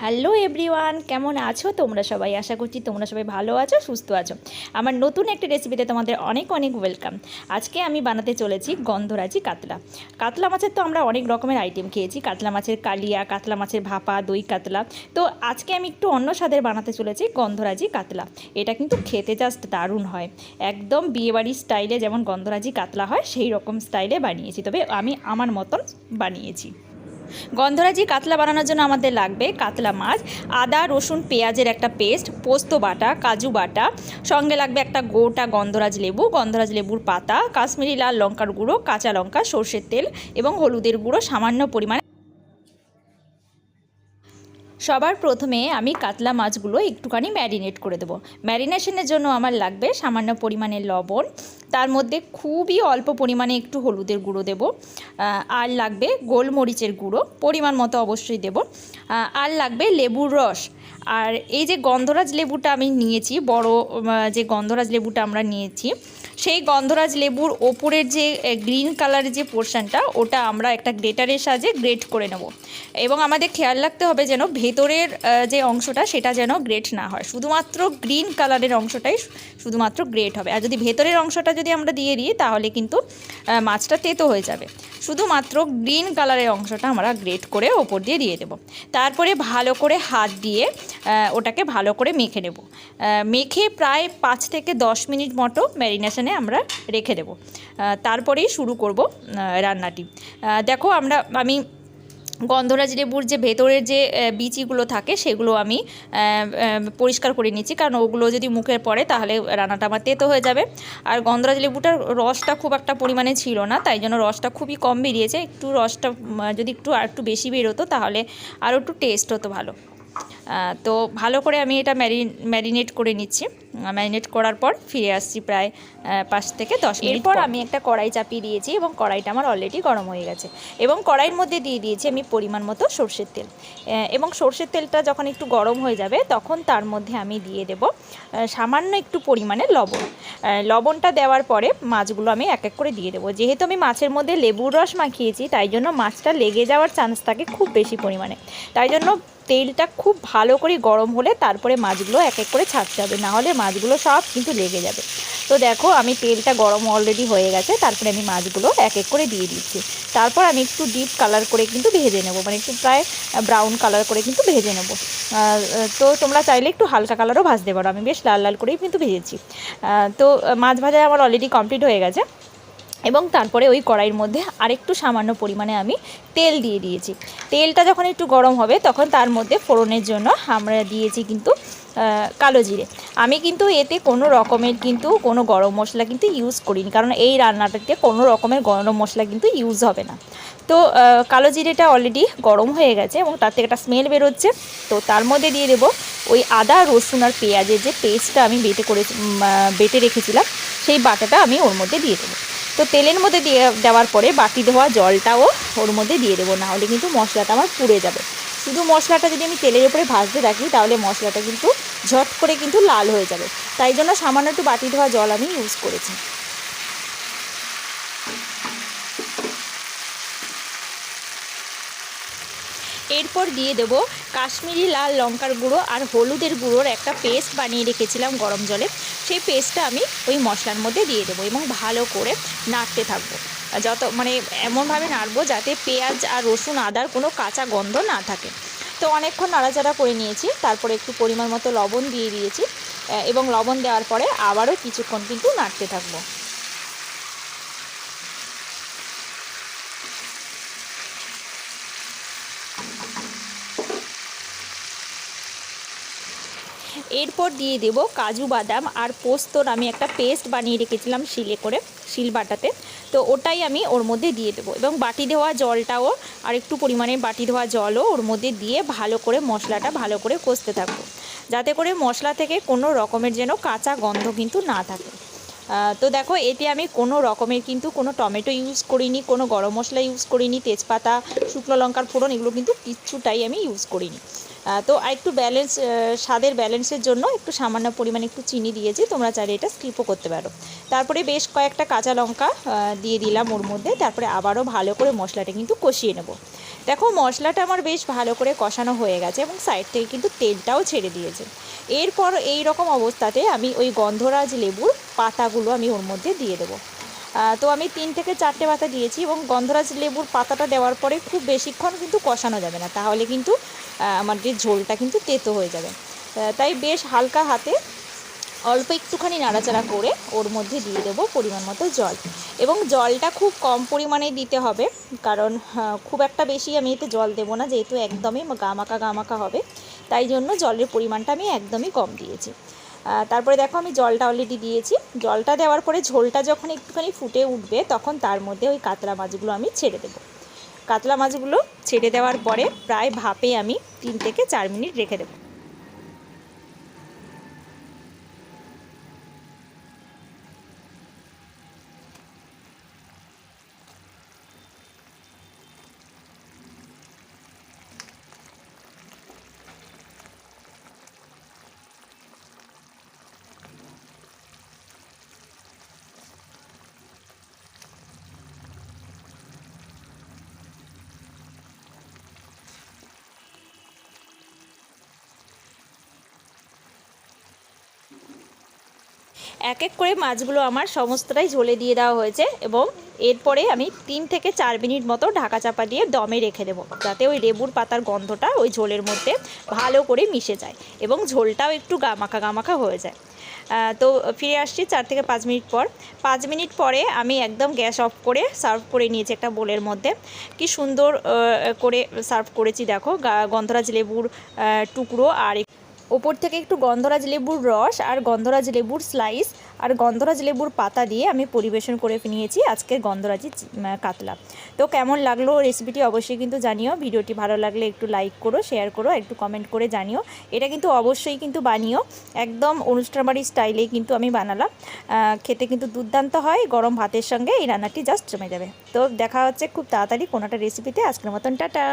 Hello everyone, কেমন আছো? তোমরা সবাই আশা করছি তোমরা সবাই ভালো আছো, সুস্থ আছো। আমার নতুন একটা রেসিপিতে তোমাদের অনেক অনেক ওয়েলকাম আজকে আমি বানাতে চলেছি গন্ধরাজি কাতলা। কাতলা মাছের তো আমরা অনেক রকমের আইটেম খেয়েছি। কাতলা মাছের কালিয়া, কাতলা মাছের ভাপা, দই কাতলা। তো আজকে আমি একটু অন্য স্বাদের বানাতে চলেছি গন্ধরাজি কাতলা। এটা কিন্তু খেতে জাস্ট দারুণ হয়। একদম বিয়েবাড়ির স্টাইলে যেমন গন্ধরাজি কাতলা হয়, সেই রকম স্টাইলে বানিয়েছি। তবে আমি আমার মতন বানিয়েছি। গন্ধরাজি কাতলা বানানোর জন্য আমাদের লাগবে কাতলা মাছ, আদা, রসুন, পেঁয়াজের একটা পেস্ট, পোস্ত বাটা, কাজু বাটা, সঙ্গে লাগবে একটা গোটা গন্ধরাজ লেবু, গন্ধরাজ লেবুর পাতা, কাশ্মীরি লাল লঙ্কার গুঁড়ো, কাঁচা লঙ্কা, সর্ষের তেল এবং হলুদের গুঁড়ো সামান্য পরিমাণে সবার প্রথমে আমি কাতলা মাছগুলো একটুখানি ম্যারিনেট করে দেবো। ম্যারিনেশনের জন্য আমার লাগবে সামান্য পরিমাণে লবণ। তার মধ্যে খুবই অল্প পরিমাণে একটু হলুদের গুঁড়ো দেব। আর লাগবে গোলমরিচের গুঁড়ো, পরিমাণ মতো অবশ্যই দেব। আর লাগবে লেবুর রস। আর এই যে গন্ধরাজ লেবুটা আমি নিয়েছি, বড় যে গন্ধরাজ লেবুটা আমরা নিয়েছি সেই গন্ধরাজ লেবুর ওপরের যে গ্রিন কালারের যে পোর্শনটা ওটা আমরা একটা গ্রেটারের সাহায্যে গ্রেট করে নেব। এবং আমাদের খেয়াল রাখতে হবে যেন ভেতরের যে অংশটা, সেটা যেন গ্রেট না হয়। শুধুমাত্র গ্রিন কালারের অংশটাই শুধুমাত্র গ্রেট হবে। আর যদি ভেতরের অংশটা যদি আমরা দিয়ে দিই, তাহলে কিন্তু মাছটা তেতো হয়ে যাবে। শুধুমাত্র গ্রিন কালারের অংশটা আমরা গ্রেট করে ওপর দিয়ে দিয়ে দেবো। তারপরে ভালো করে হাত দিয়ে ওটাকে ভালো করে মেখে নেব। মেখে প্রায় পাঁচ থেকে দশ মিনিট মতো ম্যারিনেশনে আমরা রেখে দেব। তারপরেই শুরু করব রান্নাটি। দেখো আমরা, আমি গন্ধরাজ লেবুর যে ভেতরের যে বিচিগুলো থাকে সেগুলো আমি পরিষ্কার করে নিচ্ছি কারণ ওগুলো যদি মুখে পড়ে তাহলে রান্নাটা আমার তেতো হয়ে যাবে। আর গন্ধরাজ লেবুটার রসটা খুব একটা পরিমাণে ছিল না, তাই জন্য রসটা খুবই কম বেরিয়েছে। একটু রসটা যদি একটু আর একটু বেশি বেরোতো তাহলে আরও একটু টেস্ট হতো ভালো। তো ভালো করে আমি এটা ম্যারি ম্যারিনেট করে নিচ্ছি। ম্যারিনেট করার পর ফিরে আসছি প্রায় পাঁচ থেকে দশ মিনিট পর আমি একটা কড়াই চাপিয়ে দিয়েছি এবং কড়াইটা আমার অলরেডি গরম হয়ে গেছে। এবং কড়াইয়ের মধ্যে দিয়ে দিয়েছি আমি পরিমাণ মতো সর্ষের তেল। এবং সর্ষের তেলটা যখন একটু গরম হয়ে যাবে তখন তার মধ্যে আমি দিয়ে দেব সামান্য একটু পরিমাণে লবণ। লবণটা দেওয়ার পরে মাছগুলো আমি এক এক করে দিয়ে দেবো। যেহেতু আমি মাছের মধ্যে লেবুর রস মাখিয়েছি তাই জন্য মাছটা লেগে যাওয়ার চান্স থাকে খুব বেশি পরিমাণে। তাই জন্য তেলটা খুব ভালো করে গরম হলে তারপরে মাছগুলো এক এক করে ছাড়তে হবে। নাহলে মাছগুলো সব কিন্তু লেগে যাবে। তো দেখো, আমি তেলটা গরম অলরেডি হয়ে গেছে, তারপরে আমি মাছগুলো এক এক করে দিয়ে দিচ্ছি। তারপর আমি একটু ডিপ কালার করে কিন্তু ভেজে নেব মানে একটু প্রায় ব্রাউন কালার করে কিন্তু ভেজে নেব। তো তোমরা চাইলে একটু হালকা কালারও ভাজতে পারো, আমি বেশ লাল লাল করেই কিন্তু ভেজেছি। তো মাছ ভাজা আমার অলরেডি কমপ্লিট হয়ে গেছে। এবং তারপরে ওই কড়াইয়ের মধ্যে আরেকটু সামান্য পরিমাণে আমি তেল দিয়ে দিয়েছি। তেলটা যখন একটু গরম হবে, তখন তার মধ্যে ফোড়নের জন্য আমরা দিয়েছি কিন্তু কালো জিরে। আমি কিন্তু এতে কোনো রকমের কিন্তু কোনো গরম মশলা কিন্তু ইউজ করিনি। কারণ এই রান্নাটাতে কোনো রকমের গরম মশলা কিন্তু ইউজ হবে না। তো কালো জিরেটা অলরেডি গরম হয়ে গেছে এবং তার থেকে একটা স্মেল বেরোচ্ছে। তো তার মধ্যে দিয়ে দেবো ওই আদা, রসুন আর পেঁয়াজের যে পেস্টটা আমি বেটে করে বেটে রেখেছিলাম, সেই বাটাটা আমি ওর মধ্যে দিয়ে দেবো। তো তেলের মধ্যে দিয়ে দেওয়ার পরে বাটি ধোয়া জলটাও ওর মধ্যে দিয়ে দেবো। নাহলে কিন্তু মশলাটা আমার পুড়ে যাবে। শুধু মশলাটা যদি আমি তেলের উপরে ভাজতে রাখি, তাহলে মশলাটা কিন্তু ঝট করে কিন্তু লাল হয়ে যাবে। তাই জন্য সামান্য একটু বাটি ধোয়া জল আমি ইউজ করেছি। এরপর দিয়ে দেব কাশ্মীরি লাল লঙ্কার গুঁড়ো আর হলুদের গুঁড়োর একটা পেস্ট বানিয়ে রেখেছিলাম গরম জলে। সেই পেস্টটা আমি ওই মশলার মধ্যে দিয়ে দেবো এবং ভালো করে নাড়তে থাকব। যত মানে এমনভাবে নাড়বো যাতে পেঁয়াজ আর রসুন, আদার কোনো কাঁচা গন্ধ না থাকে। তো অনেকক্ষণ নাড়াচাড়া করে নিয়েছি, তারপরে একটু পরিমাণ মতো লবণ দিয়ে দিয়েছি এবং লবণ দেওয়ার পরে আবারও কিছুক্ষণ কিন্তু নাড়তে থাকব। এরপর দিয়ে দেব কাজু বাদাম আর পোস্তর আমি একটা পেস্ট বানিয়ে রেখেছিলাম শিলে করে, শিল বাটাতে। তো ওটাই আমি ওর মধ্যে দিয়ে দেবো এবং বাটি দেওয়া জলটাও আর একটু পরিমাণে বাটি ধোয়া জলও ওর মধ্যে দিয়ে ভালো করে মশলাটা ভালো করে কষতে থাকব। যাতে করে মশলা থেকে কোনো রকমের যেন কাঁচা গন্ধ কিন্তু না থাকে। তো দেখো, এতে আমি কোনো রকমের কিন্তু কোনো টমেটো ইউজ করিনি, কোনো গরম মশলা ইউজ করিনি, তেজপাতা, শুকনো লঙ্কার ফোড়ন, এগুলো কিন্তু কিচ্ছুটাই আমি ইউজ করিনি। তো আর একটু ব্যালেন্স স্বাদের ব্যালেন্সের জন্য একটু সামান্য পরিমাণে একটু চিনি দিয়েছি, তোমরা চাইলে এটা স্কিপও করতে পারো। তারপরে বেশ কয়েকটা কাঁচা লঙ্কা দিয়ে দিলাম ওর মধ্যে, তারপরে আবারও ভালো করে মশলাটা কিন্তু কষিয়ে নেব। দেখো, মশলাটা আমার বেশ ভালো করে কষানো হয়ে গেছে এবং সাইড থেকে কিন্তু তেলটাও ছেড়ে দিয়েছে। এরপর এই রকম অবস্থাতে আমি ওই গন্ধরাজ লেবুর পাতাগুলো আমি ওর মধ্যে দিয়ে দেবো। তো আমি তিন থেকে চারটে পাতা দিয়েছি এবং গন্ধরাজ লেবুর পাতাটা দেওয়ার পরে খুব বেশিক্ষণ কিন্তু কষানো যাবে না। তাহলে কিন্তু আহ, আমাদের ঝোলটা কিন্তু তেতো হয়ে যাবে। তাই বেশ হালকা হাতে অল্প একটুখানি নাড়াচাড়া করে ওর মধ্যে দিয়ে দেবো পরিমাণ মতো জল। এবং জলটা খুব কম পরিমাণে দিতে হবে কারণ খুব একটা বেশি আমি এতে জল দেবো না যেহেতু একদমই গামাকা গামাকা হবে। তাই জন্য জলের পরিমাণটা আমি একদমই কম দিয়েছি। তারপরে দেখো আমি জলটা অলরেডি দিয়েছি। জলটা দেওয়ার পরে ঝোলটা যখন একটুখানি ফুটে উঠবে, তখন তার মধ্যে ওই কাতলা মাছগুলো আমি ছেড়ে দেবো। কাতলা মাছগুলো ছেড়ে দেওয়ার পরে প্রায় ভাপে আমি তিন থেকে চার মিনিট রেখে দেবো। এক এক করে মাছগুলো আমার সমস্তটাই ঝোলে দিয়ে দেওয়া হয়েছে এবং এরপরে আমি তিন থেকে চার মিনিট মতো ঢাকা চাপা দিয়ে দমে রেখে দেবো, যাতে ওই লেবুর পাতার গন্ধটা ওই ঝোলের মধ্যে ভালো করে মিশে যায় এবং ঝোলটাও একটু গামাখা গামাখা হয়ে যায়। তো ফিরে আসছি চার থেকে পাঁচ মিনিট পর। পাঁচ মিনিট পরে আমি একদম গ্যাস অফ করে সার্ভ করে নিয়েছি একটা বোলের মধ্যে। কি সুন্দর করে সার্ভ করেছি, দেখো গন্ধরাজ লেবুর টুকরো আর ওপর থেকে একটু গন্ধরাজ লেবুর রস আর গন্ধরাজ লেবুর স্লাইস আর গন্ধরাজ লেবুর পাতা দিয়ে আমি পরিবেশন করে নিয়েছি আজকের গন্ধরাজি কাতলা। তো কেমন লাগল রেসিপিটি অবশ্যই কিন্তু জানিও। ভিডিওটি ভালো লাগলে একটু লাইক করো শেয়ার করো, একটু কমেন্ট করে জানিও। এটা কিন্তু অবশ্যই কিন্তু বানিও। একদম অনুষ্ঠান বাড়ির স্টাইলেই কিন্তু আমি বানালাম। খেতে কিন্তু দুর্দান্ত হয়। গরম ভাতের সঙ্গে এই রান্নাটি জাস্ট জমে যাবে। তো দেখা হচ্ছে খুব তাড়াতাড়ি কোনোটা রেসিপিতে আজকের মতন টাটা।